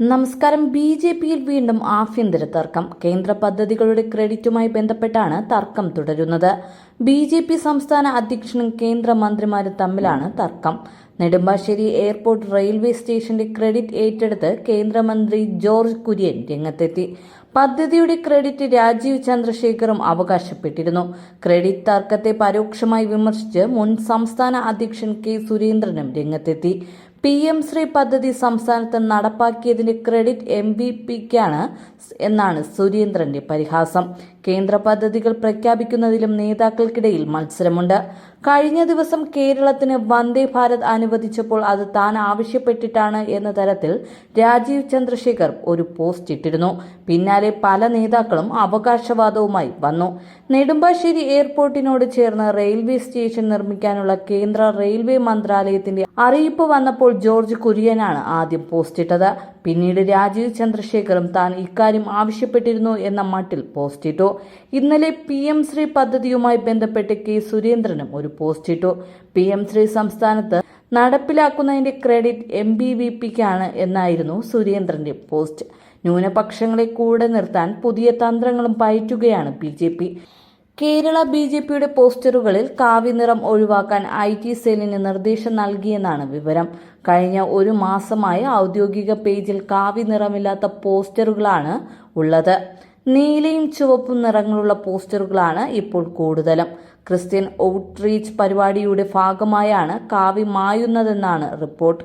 നമസ്കാരം. B J പിയിൽ വീണ്ടും ആഭ്യന്തര തർക്കം. കേന്ദ്ര പദ്ധതികളുടെ ക്രെഡിറ്റുമായി ബന്ധപ്പെട്ടാണ് തർക്കം തുടരുന്നത്. ബി ജെ പി സംസ്ഥാന അധ്യക്ഷനും കേന്ദ്രമന്ത്രിമാരും തമ്മിലാണ് തർക്കം. നെടുമ്പാശ്ശേരി എയർപോർട്ട് റെയിൽവേ സ്റ്റേഷന്റെ ക്രെഡിറ്റ് ഏറ്റെടുത്ത് കേന്ദ്രമന്ത്രി ജോർജ് കുര്യൻ രംഗത്തെത്തി. പദ്ധതിയുടെ ക്രെഡിറ്റ് രാജീവ് ചന്ദ്രശേഖറും അവകാശപ്പെട്ടിരുന്നു. ക്രെഡിറ്റ് തർക്കത്തെ പരോക്ഷമായി വിമർശിച്ച് മുൻ സംസ്ഥാന അധ്യക്ഷൻ കെ സുരേന്ദ്രനും രംഗത്തെത്തി. പി എം ശ്രീ പദ്ധതി സംസ്ഥാനത്ത് നടപ്പാക്കിയതിന് ക്രെഡിറ്റ് എം വി പിക്കാണ് എന്നാണ് സുരേന്ദ്രന്റെ പരിഹാസം. കേന്ദ്ര പദ്ധതികൾ പ്രഖ്യാപിക്കുന്നതിലും നേതാക്കൾക്കിടയിൽ മത്സരമുണ്ട്. കഴിഞ്ഞ ദിവസം കേരളത്തിന് വന്ദേ ഭാരത് അനുവദിച്ചപ്പോൾ അത് താൻ ആവശ്യപ്പെട്ടിട്ടാണ് എന്ന തരത്തിൽ രാജീവ് ചന്ദ്രശേഖർ ഒരു പോസ്റ്റ് ഇട്ടിരുന്നു. പിന്നാലെ പല നേതാക്കളും അവകാശവാദവുമായി വന്നു. നെടുമ്പാശ്ശേരി എയർപോർട്ടിനോട് ചേർന്ന് റെയിൽവേ സ്റ്റേഷൻ നിർമ്മിക്കാനുള്ള കേന്ദ്ര റെയിൽവേ മന്ത്രാലയത്തിന്റെ അറിയിപ്പ് വന്നപ്പോൾ ജോർജ് കുര്യനാണ് ആദ്യം പോസ്റ്റിട്ടത് പിന്നീട് രാജീവ് ചന്ദ്രശേഖറും താൻ ഇക്കാര്യം ആവശ്യപ്പെട്ടിരുന്നു എന്ന മട്ടിൽ പോസ്റ്റിട്ടു ഇന്നലെ പി എം ശ്രീ പദ്ധതിയുമായി ബന്ധപ്പെട്ട് കെ സുരേന്ദ്രനും ഒരു പോസ്റ്റിട്ടു പി എം ശ്രീ സംസ്ഥാനത്ത് നടപ്പിലാക്കുന്നതിന്റെ ക്രെഡിറ്റ് എം ബി വി പിക്കാണ് എന്നായിരുന്നു സുരേന്ദ്രന്റെ പോസ്റ്റ് ന്യൂനപക്ഷങ്ങളെ കൂടെ നിർത്താൻ പുതിയ തന്ത്രങ്ങളും പയറ്റുകയാണ് ബി കേരള ബി ജെ പിയുടെ പോസ്റ്ററുകളിൽ കാവ്യനിറം ഒഴിവാക്കാൻ ഐ ടി സെല്ലിന് നിർദ്ദേശം നൽകിയെന്നാണ് വിവരം. കഴിഞ്ഞ ഒരു മാസമായി ഔദ്യോഗിക പേജിൽ കാവ്യനിറമില്ലാത്ത പോസ്റ്ററുകളാണ് ഉള്ളത്. നീലയും ചുവപ്പും നിറങ്ങളുള്ള പോസ്റ്ററുകളാണ് ഇപ്പോൾ കൂടുതലും. ക്രിസ്ത്യൻ ഔട്ട്റീച്ച് പരിപാടിയുടെ ഭാഗമായാണ് കാവ്യ മായുന്നതെന്നാണ് റിപ്പോർട്ട്.